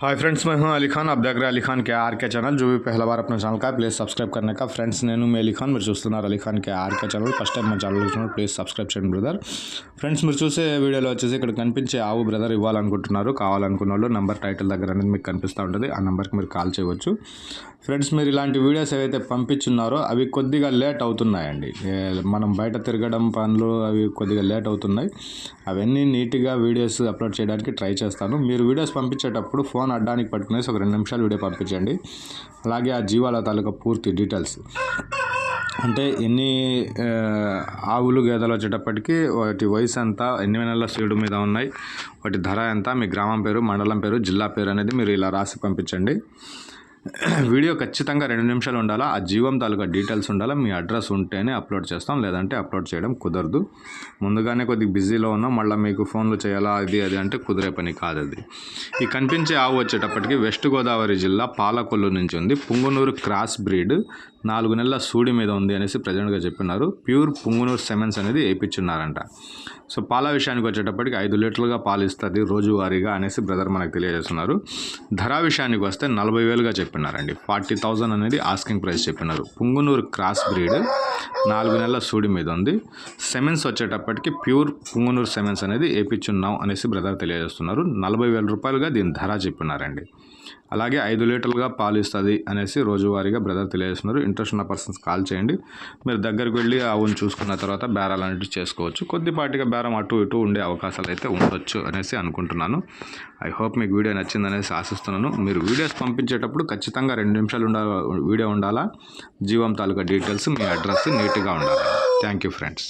Hi friends मैं हूं अली खान आप देख रहे हैं अली खान के आर के चैनल जो भी पहला बार अपने ఛానల్ का ప్లీజ్ సబ్స్క్రైబ్ करने का ఫ్రెండ్స్ నేను మీ అలీ ఖాన్ మీరు చూస్తున్నారు అలీ ఖాన్ కే ఆర్కే ఛానల్ ఫస్ట్ టైం మన ఛానల్ చూస్తున్నారు ప్లీజ్ సబ్స్క్రైబ్ చేయండి బ్రదర్ ఫ్రెండ్స్ మీరు చూసే వీడియోలో వచ్చేసి ఇక్కడ కనిపించే ఆవు బ్రదర్ ఇవ్వాలనుకుంటున్నారు కావాలనుకున్న వాళ్ళు నెంబర్ టైటిల్ దగ్గర అనేది మీకు కనిపిస్తూ ఉంటుంది ఆ నెంబర్కి మీరు కాల్ చేయవచ్చు ఫ్రెండ్స్ మీరు ఇలాంటి వీడియోస్ ఏవైతే పంపించున్నారో అవి కొద్దిగా లేట్ అవుతున్నాయండి ఏ, మనం బయట తిరగడం పనులు అవి కొద్దిగా లేట్ అవుతున్నాయి అవన్నీ నీట్గా వీడియోస్ అప్లోడ్ చేయడానికి ట్రై చేస్తాను మీరు వీడియోస్ పంపించేటప్పుడు ఫోన్ అడ్డానికి పట్టుకునేసి ఒక రెండు నిమిషాలు వీడియో పంపించండి. అలాగే ఆ జీవాల తాలూకా పూర్తి డీటెయిల్స్. అంటే ఎన్ని ఆవులు గేదెలు వచ్చేటప్పటికి వాటి వయసు ఎంత ఎన్ని నెలల సీడు మీద ఉన్నాయి వాటి ధర ఎంత మీ గ్రామం పేరు మండలం పేరు జిల్లా పేరు అనేది మీరు ఇలా రాసి పంపించండి. వీడియో ఖచ్చితంగా రెండు నిమిషాలు ఉండాలా? ఆ జీవం తాలూకా డీటెయిల్స్ ఉండాలా? మీ అడ్రస్ ఉంటేనే అప్లోడ్ చేస్తాం. లేదంటే అప్లోడ్ చేయడం కుదరదు. ముందుగానే కొద్దిగా బిజీలో ఉన్నాం. మళ్ళీ మీకు ఫోన్లు చేయాలా? అది అది అంటే కుదిరే పని కాదు అది ఈ కనిపించే ఆవు వచ్చేటప్పటికి వెస్ట్ గోదావరి జిల్లా పాలకొల్లు నుంచి ఉంది. పుంగునూరు క్రాస్ బ్రీడ్ నాలుగు నెలల సూడి మీద ఉంది అనేసి ప్రజెంట్గా చెప్పినారు. ప్యూర్ పుంగునూరు సెమెన్స్ అనేది వేయించున్నారంట సో పాల విషయానికి వచ్చేటప్పటికి ఐదు లీటర్లుగా పాలు ఇస్తుంది రోజువారీగా అనేసి బ్రదర్ మనకు తెలియజేస్తున్నారు. ధర విషయానికి వస్తే నలభై వేలుగా చెప్పినారండి. ఫార్టీ థౌజండ్ అనేది ఆస్కింగ్ ప్రైస్ చెప్పినారు. పుంగునూరు క్రాస్ బ్రీడ్ నాలుగు నెలల సూడి మీద ఉంది. సెమెన్స్ వచ్చేటప్పటికి ప్యూర్ పుంగునూరు సెమెన్స్ అనేది వేపించున్నాం అనేసి బ్రదర్ తెలియజేస్తున్నారు. నలభై వేల రూపాయలుగా దీని ధర చెప్పినారండి. అలాగే ఐదు లీటర్లుగా పాలు ఇస్తుంది అనేసి రోజువారీగా బ్రదర్ తెలియజేస్తున్నారు. ఇంట్రెస్ట్ ఉన్న పర్సన్స్ కాల్ చేయండి. మీరు దగ్గరికి వెళ్ళి ఆవును చూసుకున్న తర్వాత బేరాలు అనేవి చేసుకోవచ్చు. కొద్దిపాటిగా బేరం అటు ఇటు ఉండే అవకాశాలు అయితే ఉండొచ్చు అనేసి అనుకుంటున్నాను. ఐ హోప్ మీకు వీడియో నచ్చిందనేసి ఆశిస్తున్నాను. మీరు వీడియోస్ పంపించేటప్పుడు ఖచ్చితంగా రెండు నిమిషాలు ఉండాలి వీడియో ఉండాలా? జీవం తాలూకా డీటెయిల్స్ మీ అడ్రస్ నీట్గా ఉండాలి. Thank you friends.